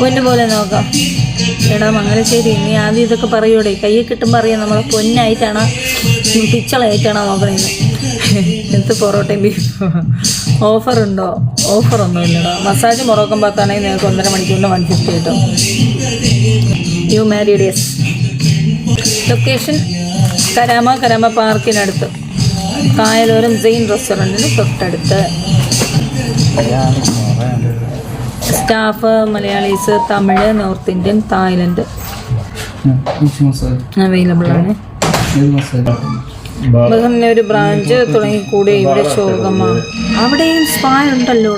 പൊന്നു പോലെ നോക്കാം. എടാ മംഗലശ്ശേരി ഇനി ആദ്യം ഇതൊക്കെ പറയൂടെ. കയ്യിൽ കിട്ടുമ്പോൾ അറിയാം നമ്മൾ പൊന്നായിട്ടാണ് പിച്ചളായിട്ടാണോ നോക്കണേന്ന് എന്ത് പൊറോട്ടയും ബീഫ്. ഓഫർ ഒന്നും ഇല്ലടാ മസാജ് മുറക്കം പത്താണെങ്കിൽ നിങ്ങൾക്ക് ഒന്നര മണിക്കൂറിന് വൺ ഫിഫ്റ്റി കിട്ടും you married yes location Karama Karama പാർക്കിനടുത്ത്. കായലോരം ജെയിൻ റെസ്റ്റോറന്റിന് തൊട്ടടുത്ത്. Staff Malayalis Tamil north Indian Thailand. Available ആണ്. ബഹറിന്റെ ഒരു ബ്രാഞ്ച് തുടങ്ങി കൂടി ഇവിടെ ശോകമാണ് അവിടെയും സ്പാ ഉണ്ടല്ലോ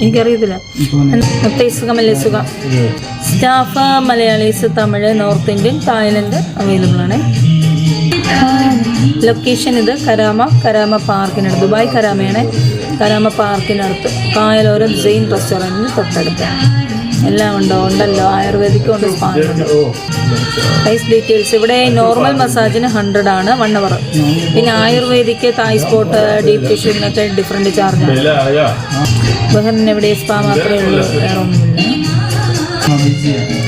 എനിക്കറിയത്തില്ല. Staff Malayalis Tamil north Indian Thailand available ആണ്. ലൊക്കേഷൻ ഇത് കരാമ കരാമ പാർക്കിനടുത്ത് ദുബായ് കരാമയാണ്. കരാമ പാർക്കിനടുത്ത് കായലോരം ജെയിൻ റെസ്റ്റോറന്റിന് തൊട്ടടുത്ത്. എല്ലാം ഉണ്ടോ? ഉണ്ടല്ലോ. ആയുർവേദിക്കും ഉണ്ട് സ്പാനുണ്ട് പ്രൈസ് ഡീറ്റെയിൽസ് ഇവിടെ നോർമൽ മസാജിന് ഹൺഡ്രഡ് ആണ് വൺ അവർ പിന്നെ ആയുർവേദിക്ക് തായ് സ്പോട്ട് ഡീപ് ടിഷ്യൂവിനൊക്കെ ഡിഫറെന്റ് ചാർജ് ബഹറിന് ഇവിടെ സ്പാ മാത്രമേ ഉള്ളൂ വേറെ ഒന്നുമില്ല.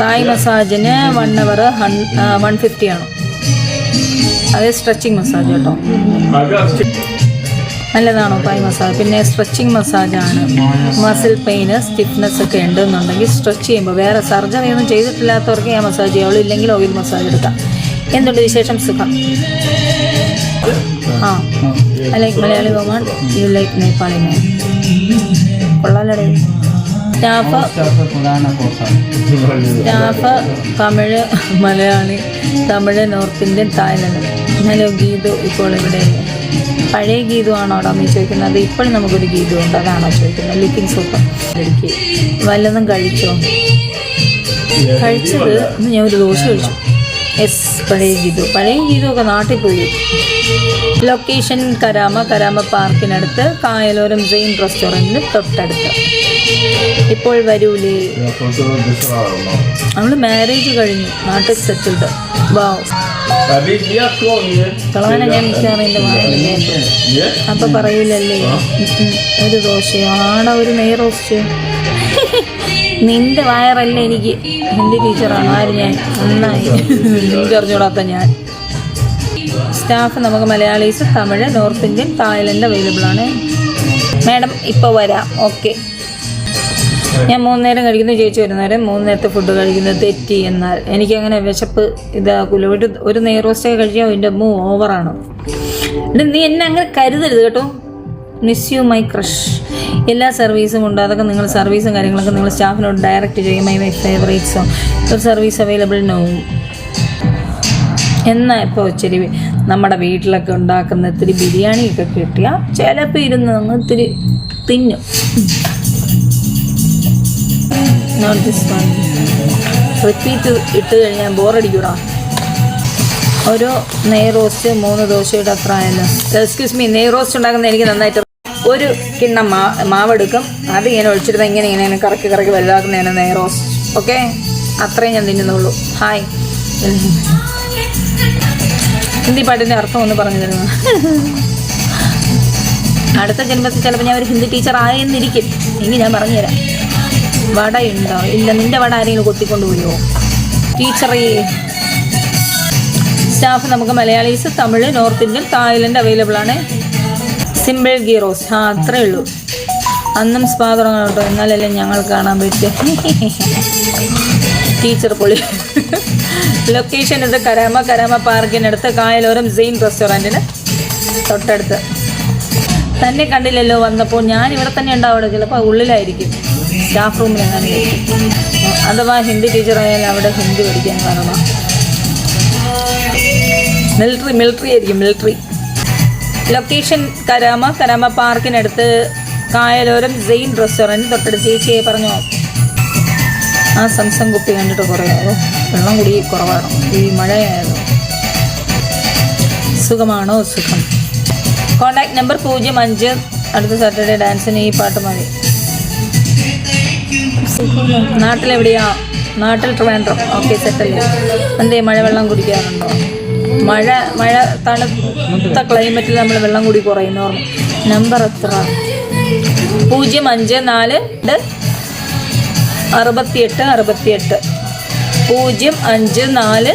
തായ് മസാജിന് വൺ അവർ വൺ ഫിഫ്റ്റി ആണ്. അത് സ്ട്രെച്ചിങ് മസാജ് കേട്ടോ. നല്ലതാണോ പായ് മസാജ് പിന്നെ സ്ട്രെച്ചിങ് മസാജാണ് മസിൽ പെയിന് സ്റ്റിഫ്നെസ് ഒക്കെ ഉണ്ടെന്നുണ്ടെങ്കിൽ സ്ട്രെച്ച് ചെയ്യുമ്പോൾ വേറെ സർജറി ഒന്നും ചെയ്തിട്ടില്ലാത്തവർക്ക് ഞാൻ മസാജ് ചെയ്യാവുള്ളൂ. ഇല്ലെങ്കിൽ ഓയിൽ മസാജ് എടുക്കാം. എന്തുണ്ട് വിശേഷം? സുഖം. ആ. I like Malayali woman you like Nepali man കൊള്ളാലടേ. Staff staff Tamil Malayali Tamil north Indian Thailand. Hello Geethu ഇപ്പോൾ ഇവിടെ പഴയ ഗീതു ആണോ അവിടെ നീ ചോദിക്കുന്നത്? ഇപ്പോഴും നമുക്കൊരു ഗീതു ഉണ്ട് അതാണോ ചോദിക്കുന്നത്? ലിപ്പിംഗ് സൂപ്പർ. എനിക്ക് വല്ലതും കഴിച്ചോ? കഴിച്ചത് ഞാൻ ഒരു ദോശ കഴിച്ചു. എസ് പഴയ ഗീതു. പഴയ ഗീതു ഒക്കെ നാട്ടിൽ പോയി. ലൊക്കേഷൻ കരാമ കരാമ പാർക്കിനടുത്ത് കായലോരം സെയിൻ റെസ്റ്റോറന്റിന് തൊട്ടടുത്ത്. ഇപ്പോൾ വരൂലേ? നമ്മൾ മാരേജ് കഴിഞ്ഞു. നാട്ടിൽ സെറ്റിൽഡ് വാവ് കളവനെ ഞാൻ അപ്പൊ പറയൂലല്ലേ. ഒരു ദോശയോ? ആണോ ഒരു നെയ് റോസ്റ്റ് നിന്റെ വയറല്ല എനിക്ക്? എന്റെ ടീച്ചറാണ്. ആര് ഞാൻ? നന്നായി. എനിക്ക് ഞാൻ. സ്റ്റാഫ് നമുക്ക് Malayalis Tamil north Indian Thailand available ആണ്. മാഡം ഇപ്പോൾ വരാം. ഓക്കെ ഞാൻ മൂന്ന് നേരം കഴിക്കുന്നു. ചേച്ചി ഒരു നേരം മൂന്ന് നേരത്തെ ഫുഡ് കഴിക്കുന്നത് തെറ്റി എന്നാൽ. എനിക്കങ്ങനെ വിശപ്പ് ഇതാക്കൂല. ഒരു ഒരു നെയ് റോസ്റ്റൊക്കെ കഴിച്ചാൽ എന്റെ മൂ ഓവറാണ് നീ എന്നെ അങ്ങനെ കരുതരുത് കേട്ടോ. മിസ് യു മൈ ക്രഷ് എല്ലാ സർവീസും ഉണ്ട്. അതൊക്കെ നിങ്ങൾ സർവീസും കാര്യങ്ങളൊക്കെ നിങ്ങൾ സ്റ്റാഫിനോട് ഡയറക്റ്റ് ചെയ്യും. മൈ മൈ ഫേവറേറ്റ്സോ ഒരു സർവീസ് അവൈലബിൾ നോ എന്നാൽ ഇപ്പോൾ ഇച്ചിരി നമ്മുടെ വീട്ടിലൊക്കെ ഉണ്ടാക്കുന്ന ഇത്തിരി ബിരിയാണിയൊക്കെ കിട്ടിയാൽ ചിലപ്പോൾ ഇരുന്ന് അങ്ങ് ഇത്തിരി തിന്നും. റിപ്പീറ്റ് ഇട്ട് കഴിഞ്ഞാൽ ബോറടിക്കൂടാ ഒരു നെയ് റോസ്റ്റ് മൂന്ന് ദോശയുടെ അത്ര ആയാലും. എക്സ്ക്യൂസ് മീ നെയ് റോസ്റ്റ് ഉണ്ടാക്കുന്ന എനിക്ക് നന്നായിട്ട് ഒരു കിണ്ണം മാ മാവെടുക്കും. അത് ഇങ്ങനെ ഒഴിച്ചിട്ട് ഇങ്ങനെ ഇങ്ങനെ കറക്കി കറക്കി വലുതാക്കുന്നതാണ് നെയ്റോസ് ഓക്കെ? അത്രയും ഞാൻ തിന്നുന്നുള്ളൂ. ഹായ്. ഹിന്ദി പാട്ടിന്റെ അർത്ഥം ഒന്ന് പറഞ്ഞു തരുന്നു അടുത്ത ജന്മത്തിൽ ചിലപ്പോൾ ഞാൻ ഒരു ഹിന്ദി ടീച്ചർ ആയെന്നിരിക്കും. എങ്കിൽ ഞാൻ പറഞ്ഞുതരാം. വട ഉണ്ടോ ഇല്ല നിന്റെ വട ആരെങ്കിലും കൊത്തിക്കൊണ്ടുപോയോ? ടീച്ചറേ സ്റ്റാഫ് നമുക്ക് Malayalis Tamil north Indian Thailand available ആണ്. സിമ്പിൾ ഗീ റോസ് ആ അത്രേ ഉള്ളൂ. അന്നും സ്പാ തുടങ്ങണം കേട്ടോ എന്നാലല്ലേ ഞങ്ങൾ കാണാൻ പറ്റും ടീച്ചർ പൊളി ലൊക്കേഷൻ ഇത് കരാമ കരാമ പാർക്കിനടുത്ത് കായലോരം സെയിൻ റെസ്റ്റോറന്റിന് തൊട്ടടുത്ത്. തന്നെ കണ്ടില്ലല്ലോ വന്നപ്പോൾ. ഞാൻ ഇവിടെ തന്നെ ഉണ്ടാവും ചിലപ്പോൾ ഉള്ളിലായിരിക്കും. സ്റ്റാഫ് റൂമിൽ അഥവാ ഹിന്ദി ടീച്ചറായാലും അവിടെ ഹിന്ദി പഠിക്കാൻ കാരണം മിലിറ്ററി മിലിറ്ററി ആയിരിക്കും മിലിറ്ററി ലൊക്കേഷൻ കരാമ കരാമ പാർക്കിനടുത്ത് കായലോരം സെയിൻ റെസ്റ്റോറന്റ് തൊട്ടടുത്ത് ചേച്ചിയെ പറഞ്ഞോ. ആ സംസം കുപ്പി കണ്ടിട്ട് കുറേ വെള്ളം കൂടി കുറവാണ്? ഈ മഴയായതോ സുഖമാണോ? സുഖം. കോണ്ടാക്ട് നമ്പർ പൂജ്യം അഞ്ച്. അടുത്ത സാറ്റർഡേ ഡാൻസിന് ഈ പാട്ട് മതി. നാട്ടിലെവിടെയാ? നാട്ടിൽ ട്രിവാൻഡ്രം. ഓക്കെ സെറ്റല്ലേ എന്തേ മഴവെള്ളം കുടിക്കാറുണ്ടോ? മഴ മഴ തണുത്ത ക്ലൈമറ്റിൽ നമ്മൾ വെള്ളം കൂടി കുറയുന്നു. നമ്പർ എത്ര? പൂജ്യം അഞ്ച് നാല് അറുപത്തിയെട്ട് അറുപത്തിയെട്ട്. പൂജ്യം അഞ്ച് നാല്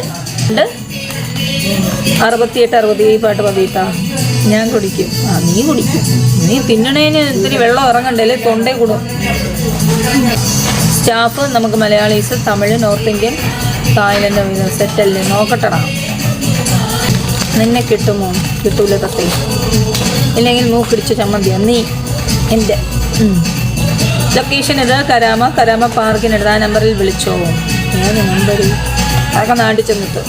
അറുപത്തിയെട്ട് അറുപത്തി ഈ പാട്ട് പതിയിട്ടാ? ഞാൻ കുടിക്കും. ആ നീ കുടിക്കും. നീ തിന്നണേന് ഇത്തിരി വെള്ളം ഇറങ്ങണ്ടല്ലേ തൊണ്ടേ കൂടും. സ്റ്റാഫ് നമുക്ക് Malayalis Tamil north Indian Thailand സെറ്റല്ലേ? നോക്കട്ടടാ. നിന്നെ കിട്ടുമോ? കിട്ടൂല തത്തേ. ഇല്ലെങ്കിൽ മൂക്കിടിച്ച് ചമ്മന്തിയാ നീ എന്റെ ലൊക്കേഷൻ ഇത് കരാമ. കരാമ പാർക്കിനടുത്ത് ആ നമ്പറിൽ വിളിച്ചോ. ഏത് നമ്പർ അതൊക്കെ നാട്ടിൽ ചെന്നിട്ട്.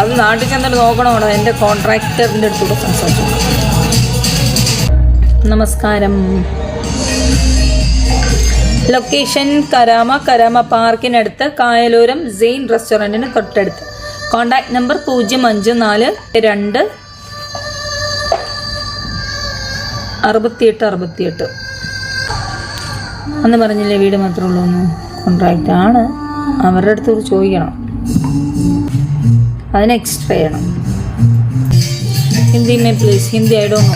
അത് നാട്ടിൽ ചെന്നിട്ട് നോക്കണോടാ. എന്റെ കോൺട്രാക്ടറിന്റെ അടുത്തൂടെ സംസാരിച്ചു. നമസ്കാരം. ലൊക്കേഷൻ കരാമ. കരാമ പാർക്കിനടുത്ത് കായലൂരം സെയിൻ റെസ്റ്റോറന്റിന് തൊട്ടടുത്ത്. കോൺടാക്ട് നമ്പർ പൂജ്യം അഞ്ച് നാല് രണ്ട് അറുപത്തിയെട്ട് അറുപത്തിയെട്ട്. അന്ന് പറഞ്ഞില്ലേ വീട് മാത്രമേ ഉള്ളൂ എന്ന്? കോൺട്രാക്റ്റ് ആണ്. അവരുടെ അടുത്ത് ചോദിക്കണം. അതിന് എക്സ്ട്രാ ചെയ്യണം. Hindi may please Hindi I do know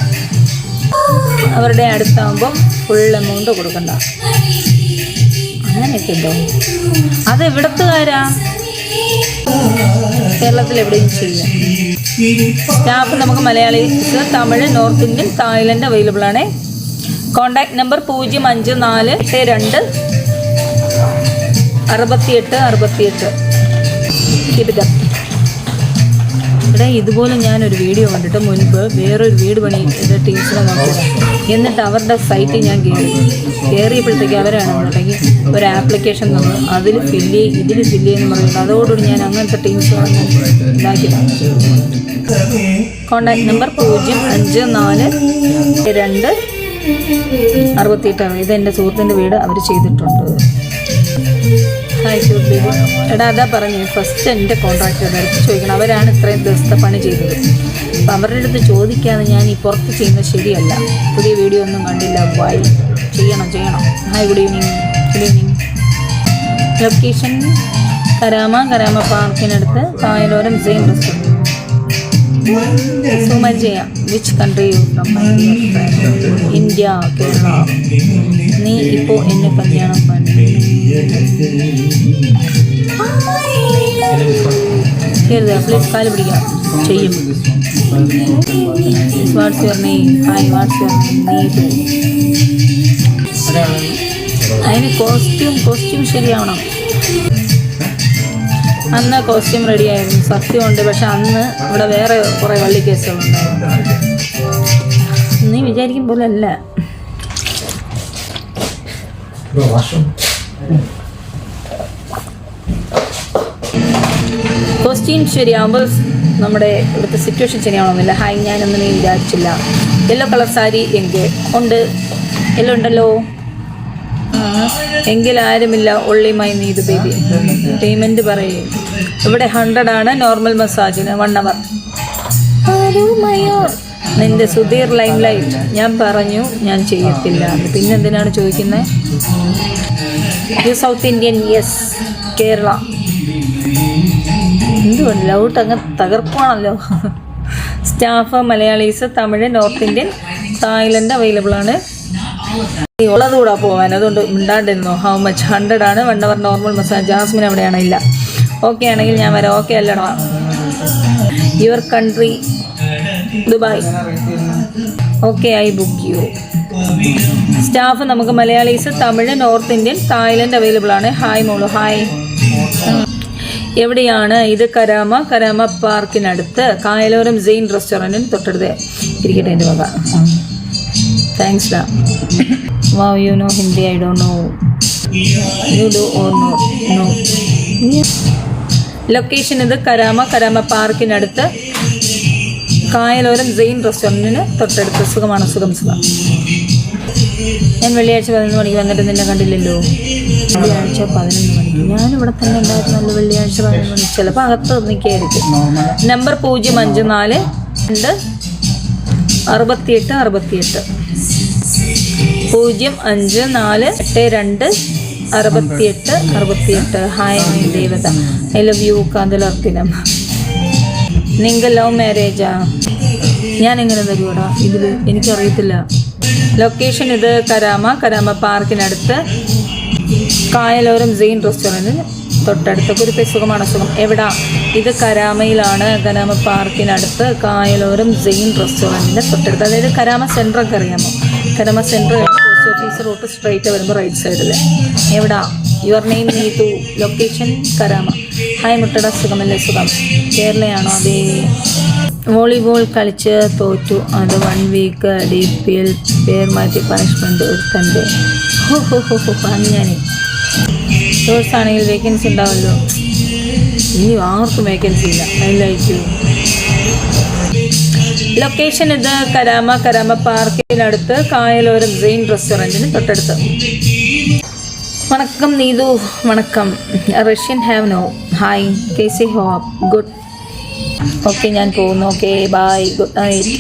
അവരുടെ അടുത്താകുമ്പോൾ ഫുൾ എമൗണ്ട് കൊടുക്കണ്ട. അങ്ങനെയൊക്കെ ഉണ്ടോ? അത് എവിടത്തുകാരാ കേരളത്തിൽ എവിടെയും ചെയ്യാം. സ്റ്റാഫ് നമുക്ക് Malayalis Tamil north Indian Thailand available ആണ്. കോണ്ടാക്ട് നമ്പർ പൂജ്യം അഞ്ച് നാല് എട്ട് രണ്ട് അറുപത്തിയെട്ട് അറുപത്തിയെട്ട്. ഇത് ഇവിടെ ഇതുപോലെ ഞാനൊരു വീഡിയോ കണ്ടിട്ട് മുൻപ് വേറൊരു വീട് പണി ടീച്ചറെ നോക്കിയത് എന്നിട്ട് അവരുടെ സൈറ്റിൽ ഞാൻ കയറി കയറിയപ്പോഴത്തേക്ക് അവരാണ് ഉണ്ടെങ്കിൽ ഒരു ആപ്ലിക്കേഷൻ തന്നു. അതിൽ ഫില്ല് ചെയ്യും ഇതിൽ ഫില്ല് ചെയ്യുന്ന പറയുന്നത് അതോടുകൂടി ഞാൻ അങ്ങനത്തെ ടീംസ് ഇതാക്കിയതാണ് കോണ്ടാക്ട് നമ്പർ പൂജ്യം അഞ്ച് നാല് രണ്ട് അറുപത്തിയെട്ടാണ് ഇത് എന്റെ സുഹൃത്തിന്റെ വീട്. അവർ ചെയ്തിട്ടുണ്ട്. ഹായ് എടാ അതാ പറഞ്ഞു ഫസ്റ്റ് എന്റെ കോൺട്രാക്ടറുടെ അടുത്ത് ചോദിക്കണം. അവരാണ് ഇത്രയും ദിവസത്തെ പണി ചെയ്തത്. അപ്പം അവരുടെ അടുത്ത് ചോദിക്കാതെ ഞാൻ ഈ പുറത്ത് ചെയ്യുന്നത് ശരിയല്ല. പുതിയ വീഡിയോ ഒന്നും കണ്ടില്ല. വായി ചെയ്യണം ചെയ്യണം. Hi good evening good evening location Karama Karama പാർക്കിനടുത്ത് Kayaloram same restaurant which country India Kerala നീ ഇപ്പോൾ എന്നെ കല്യാണം പണി കേറുക പ്ലീസ് കാൽ പിടിക്കാം ചെയ്യും. അതിന് കോസ്റ്റ്യൂം കോസ്റ്റ്യൂം ശരിയാവണം. അന്ന് കോസ്റ്റ്യൂം റെഡി ആയിരുന്നു. സത്യമുണ്ട്. പക്ഷെ അന്ന് ഇവിടെ വേറെ കുറേ വള്ളി കേസുകളുണ്ടായിരുന്നു നീ വിചാരിക്കും പോലെ അല്ല. കോസ്റ്റ്യൂം ശരിയാകുമ്പോൾ നമ്മുടെ ഇവിടുത്തെ സിറ്റുവേഷൻ ശരിയാവണമെന്നില്ല ഹായ് ഞാനൊന്നും വിചാരിച്ചില്ല. യെല്ലോ കളർ സാരി എങ്കിൽ ഉണ്ട്. യെല്ലോ ഉണ്ടല്ലോ. എങ്കിൽ ആരുമില്ല. ഒള്ളി മൈ നീത് ബേബി പേയ്മെന്റ് പറയും. ഇവിടെ ഹൺഡ്രഡ് ആണ്. നോർമൽ മസാജിന് വൺ അവർ നിന്റെ സുധീർ ലൈം ലൈറ്റ് ഞാൻ പറഞ്ഞു ഞാൻ ചെയ്യത്തില്ല. പിന്നെ പിന്നെന്തിനാണ് ചോദിക്കുന്നത് you south Indian yes Kerala. എന്തുകൊണ്ട് ലൗട്ട് അങ്ങ് തകർപ്പാണല്ലോ staff Malayalis Tamil north Indian Thailand available ആണ്. ഉള്ളത് ഉള്ളതുകൂടാ പോവാൻ. അതുകൊണ്ട് ഉണ്ടാണ്ടിരുന്നു ഹൗ മച്ച് ഹൺഡ്രഡ് ആണ്. One hour normal massage Jasmine അവിടെയാണ്. ഇല്ല. ഓക്കെ ആണെങ്കിൽ ഞാൻ വരാം. ഓക്കെ അല്ലടാ. Your country Dubai okay I book you staff നമുക്ക് Malayalis Tamil north Indian Thailand available ആണ്. ഹായ് മോളു ഹായ് എവിടെയാണ് ഇത് കരാമ? കരാമ പാർക്കിനടുത്ത് കായലോരം ജെയിൻ റെസ്റ്റോറന്റിന് തൊട്ടടുത്ത് ഇരിക്കട്ടെ എന്റെ വക താങ്ക്സ് ഡാ. Wow you know Hindi I don't know you do or no no location ഇത് കരാമ കരാമ പാർക്കിനടുത്ത് കായലോരം ജെയിൻ റെസ്റ്റോറന്റിന് തൊട്ടടുത്ത്. സുഖമാണ്? സുഖം സുഖം. ഞാൻ വെള്ളിയാഴ്ച പതിനൊന്ന് മണിക്ക് വന്നിട്ട് നിന്നെ കണ്ടില്ലല്ലോ. വെള്ളിയാഴ്ച പതിനൊന്ന് മണിക്ക് ഞാനിവിടെ തന്നെ ഉണ്ടായിരുന്നല്ലോ വെള്ളിയാഴ്ച പതിനൊന്ന് ചിലപ്പോൾ അകത്ത് ഒന്നിക്കായിരിക്കും നമ്പർ പൂജ്യം അഞ്ച് നാല് രണ്ട് അറുപത്തിയെട്ട് അറുപത്തിയെട്ട്. പൂജ്യം അഞ്ച് നാല് എട്ട് രണ്ട് അറുപത്തിയെട്ട് അറുപത്തിയെട്ട്. ഹായ് മൈ ദേവത. ഐ ലവ് യു കാന്തലർത്തിനം നിങ്ങൾ ലവ് മാരേജാ ഞാൻ എങ്ങനെ തരുവാടാ ഇതിൽ എനിക്കറിയത്തില്ല. ലൊക്കേഷൻ ഇത് കരാമ കരാമ പാർക്കിനടുത്ത് കായലോരം സെയിൻ റെസ്റ്റോറന്റിന് തൊട്ടടുത്ത് കുരിപ്പെ സുഖമാണ് സുഖം. എവിടാ? ഇത് കരാമയിലാണ് കരാമ പാർക്കിനടുത്ത് കായലോരം സെയിൻ റെസ്റ്റോറന്റിന്റെ തൊട്ടടുത്ത്. അതായത് കരാമ സെന്ററൊക്കെ അറിയാമോ? Karama centre post office road straight വരുമ്പോൾ റൈറ്റ് സൈഡിൽ എവിടാ? Your name Neethu location Karama. Hi മുട്ടട. സുഖമല്ലേ? സുഖം. കേരളയാണോ? അതേ. വോളിബോൾ കളിച്ച് തോറ്റു. അത് one week D P L പേർ മാറ്റി പണിഷ്മെന്റ് ഒരുത്തന്റെ ഹോ ഹോ ഹോ ഹോ അങ്ങനെ സോഴ്സ് ആണെങ്കിൽ വേക്കൻസി ഉണ്ടാവല്ലോ ഇനി ആർക്കും വേക്കൻസി ഇല്ല. അതിലായിരിക്കും. ലൊക്കേഷൻ ഇത് കരാമ കരാമ പാർക്കിനടുത്ത് കായലോരം ഗ്രീൻ റെസ്റ്റോറന്റിന് തൊട്ടടുത്ത്. വണക്കം നീതു വണക്കം. Russian have no hi K C ഹോ ഗുഡ് ഓക്കെ ഞാൻ പോകുന്നു. Okay bye good night